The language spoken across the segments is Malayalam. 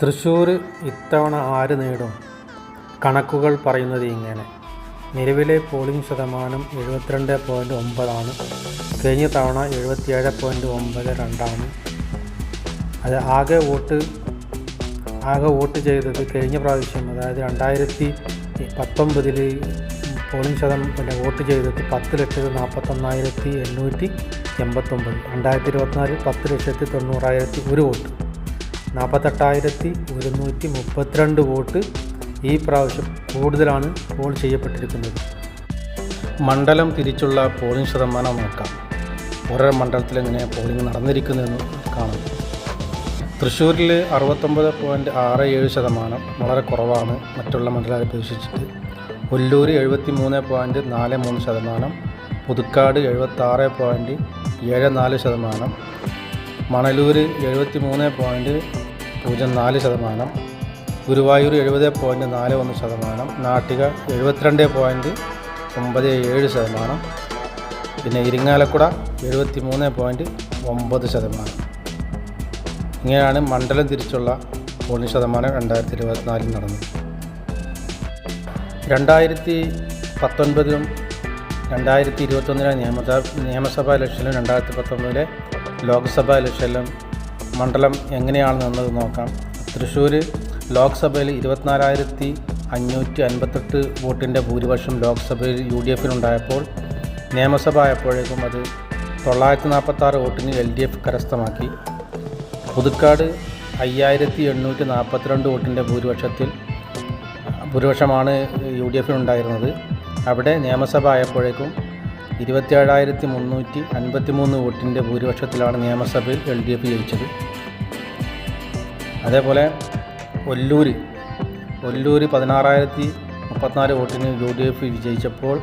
തൃശ്ശൂർ ഇത്തവണ ആര് നേടും? കണക്കുകൾ പറയുന്നത് ഇങ്ങനെ. നിലവിലെ പോളിംഗ് ശതമാനം എഴുപത്തിരണ്ട് പോയിന്റ് ഒമ്പതാണ് കഴിഞ്ഞ തവണ എഴുപത്തിയേഴ് പോയിന്റ് ഒമ്പത് രണ്ടാണ്. അത് ആകെ വോട്ട് ആകെ വോട്ട് ചെയ്തത് കഴിഞ്ഞ പ്രാവശ്യം അതായത് രണ്ടായിരത്തി പത്തൊമ്പതിൽ പോളിംഗ് ശതമാനം പിന്നെ വോട്ട് ചെയ്തത് പത്ത് ലക്ഷത്തി നാൽപ്പത്തൊന്നായിരത്തി എണ്ണൂറ്റി എൺപത്തൊമ്പത്. രണ്ടായിരത്തി ഇരുപത്തിനാലിൽ പത്ത് ലക്ഷത്തി തൊണ്ണൂറായിരത്തി ഒരു വോട്ട്. നാൽപ്പത്തെട്ടായിരത്തി ഒരുന്നൂറ്റി മുപ്പത്തിരണ്ട് വോട്ട് ഈ പ്രാവശ്യം കൂടുതലാണ് പോൾ ചെയ്യപ്പെട്ടിരിക്കുന്നത്. മണ്ഡലം തിരിച്ചുള്ള പോളിംഗ് ശതമാനം നോക്കാം. ഓരോ മണ്ഡലത്തിൽ എങ്ങനെ പോളിംഗ് നടന്നിരിക്കുന്നതെന്ന് കാണാം. തൃശ്ശൂരിൽ അറുപത്തൊമ്പത് പോയിന്റ് ആറ് ഏഴ് ശതമാനം വളരെ കുറവാണ് മറ്റുള്ള മണ്ഡലത്തെ അപേക്ഷിച്ചിട്ട്. ഒല്ലൂർ എഴുപത്തി മൂന്ന് പോയിന്റ് നാല് മൂന്ന് ശതമാനം പുതുക്കാട് എഴുപത്താറ് പോയിന്റ് ഏഴ് നാല് ശതമാനം മണലൂർ എഴുപത്തി മൂന്ന് പോയിന്റ് പൂജ്യം നാല് ശതമാനം ഗുരുവായൂർ എഴുപത് പോയിന്റ് നാല് ഒന്ന് ശതമാനം നാട്ടിക എഴുപത്തിരണ്ട് പോയിന്റ് ഒമ്പത് ഏഴ് ശതമാനം പിന്നെ ഇരിങ്ങാലക്കുട എഴുപത്തി മൂന്ന് പോയിന്റ് ഒമ്പത് ശതമാനം. ഇങ്ങനെയാണ് മണ്ഡലം തിരിച്ചുള്ള പോളിംഗ് ശതമാനം രണ്ടായിരത്തി ഇരുപത്തിനാലിൽ നടന്നത്. രണ്ടായിരത്തി പത്തൊൻപതിലും രണ്ടായിരത്തി ഇരുപത്തൊന്നിലെ നിയമസഭ നിയമസഭാ ഇലക്ഷനിലും രണ്ടായിരത്തി പത്തൊമ്പതിലെ ലോക്സഭാ ഇലക്ഷനിലും മണ്ഡലം എങ്ങനെയാണ് നിന്നത് നോക്കാം. തൃശ്ശൂർ ലോക്സഭയിൽ ഇരുപത്തിനാലായിരത്തി അഞ്ഞൂറ്റി അൻപത്തെട്ട് വോട്ടിന്റെ ഭൂരിപക്ഷം ലോക്സഭയിൽ യു ഡി എഫിനുണ്ടായപ്പോൾ നിയമസഭ ആയപ്പോഴേക്കും അത് തൊള്ളായിരത്തി നാൽപ്പത്താറ് വോട്ടിന് എൽ ഡി എഫ് കരസ്ഥമാക്കി. പുതുക്കാട് അയ്യായിരത്തി എണ്ണൂറ്റി നാൽപ്പത്തിരണ്ട് വോട്ടിന്റെ ഭൂരിപക്ഷത്തിൽ ഭൂരിപക്ഷമാണ് യു ഡി എഫിനുണ്ടായിരുന്നത് അവിടെ നിയമസഭ ആയപ്പോഴേക്കും ഇരുപത്തിയേഴായിരത്തി മുന്നൂറ്റി അൻപത്തി മൂന്ന് വോട്ടിന്റെ ഭൂരിപക്ഷത്തിലാണ് നിയമസഭയിൽ എൽ ഡി എഫ് ജയിച്ചത്. അതേപോലെ ഒല്ലൂർ ഒല്ലൂർ പതിനാറായിരത്തി മുപ്പത്തിനാല് വോട്ടിന് യു ഡി എഫ് വിജയിച്ചപ്പോൾ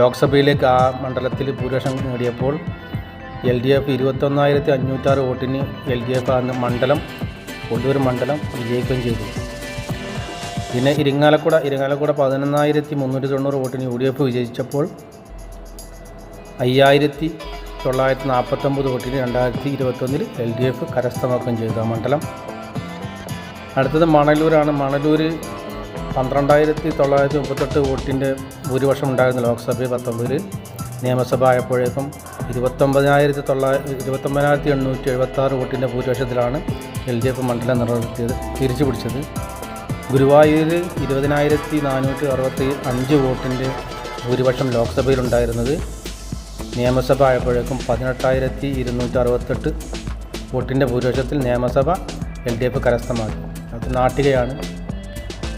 ലോക്സഭയിലേക്ക് ആ മണ്ഡലത്തിൽ ഭൂരിപക്ഷം നേടിയപ്പോൾ എൽ ഡി എഫ് ഇരുപത്തൊന്നായിരത്തി അഞ്ഞൂറ്റാറ് വോട്ടിന് എൽ ഡി എഫ് ആണ് മണ്ഡലം ഒല്ലൂർ മണ്ഡലം വിജയിക്കുകയും ചെയ്തു. പിന്നെ ഇരിങ്ങാലക്കുട ഇരിങ്ങാലക്കുട പതിനൊന്നായിരത്തി മുന്നൂറ്റി തൊണ്ണൂറ് വോട്ടിന് യു ഡി എഫ് വിജയിച്ചപ്പോൾ അയ്യായിരത്തി തൊള്ളായിരത്തി നാൽപ്പത്തൊമ്പത് വോട്ടിന് രണ്ടായിരത്തി ഇരുപത്തൊന്നിൽ എൽ ഡി എഫ് കരസ്ഥമാക്കുകയും ചെയ്തു മണ്ഡലം. അടുത്തത് മണലൂരാണ്. മണലൂർ പന്ത്രണ്ടായിരത്തി തൊള്ളായിരത്തി മുപ്പത്തെട്ട് വോട്ടിന്റെ ഭൂരിപക്ഷം ഉണ്ടായിരുന്ന ലോക്സഭയിൽ പത്തൊമ്പതിൽ നിയമസഭ ആയപ്പോഴേക്കും ഇരുപത്തൊമ്പതിനായിരത്തി തൊള്ളായിരത്തി ഇരുപത്തൊമ്പതിനായിരത്തി എണ്ണൂറ്റി എഴുപത്താറ് വോട്ടിന്റെ ഭൂരിപക്ഷത്തിലാണ് എൽ ഡി എഫ് മണ്ഡലം നിലനിർത്തിയത് തിരിച്ചു പിടിച്ചത് ഗുരുവായൂർ ഇരുപതിനായിരത്തി നാനൂറ്റി അറുപത്തി അഞ്ച് വോട്ടിന്റെ ഭൂരിപക്ഷം ലോക്സഭയിലുണ്ടായിരുന്നത് നിയമസഭ ആയപ്പോഴേക്കും പതിനെട്ടായിരത്തി ഇരുന്നൂറ്റി അറുപത്തെട്ട് വോട്ടിന്റെ ഭൂരിപക്ഷത്തിൽ നിയമസഭ എൽ ഡി എഫ് കരസ്ഥമാക്കി. അത് നാട്ടികയാണ്.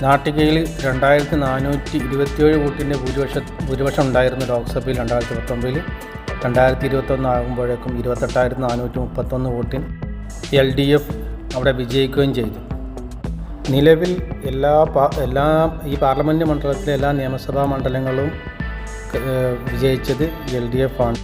നാട്ടികയിൽ രണ്ടായിരത്തി നാനൂറ്റി ഇരുപത്തിയേഴ് വോട്ടിന്റെ ഭൂരിപക്ഷ ഭൂരിപക്ഷം ഉണ്ടായിരുന്നു ലോക്സഭയിൽ രണ്ടായിരത്തി പത്തൊമ്പതിൽ രണ്ടായിരത്തി ഇരുപത്തൊന്ന് ആകുമ്പോഴേക്കും ഇരുപത്തെട്ടായിരത്തി നാനൂറ്റി മുപ്പത്തൊന്ന് വോട്ടിന് എൽ ഡി എഫ് അവിടെ വിജയിക്കുകയും ചെയ്തു. നിലവിൽ എല്ലാ എല്ലാ ഈ പാർലമെന്റ് മണ്ഡലത്തിലെ എല്ലാ നിയമസഭാ മണ്ഡലങ്ങളും വിജയിച്ചത് എൽ ഡി എഫ് ആണ്.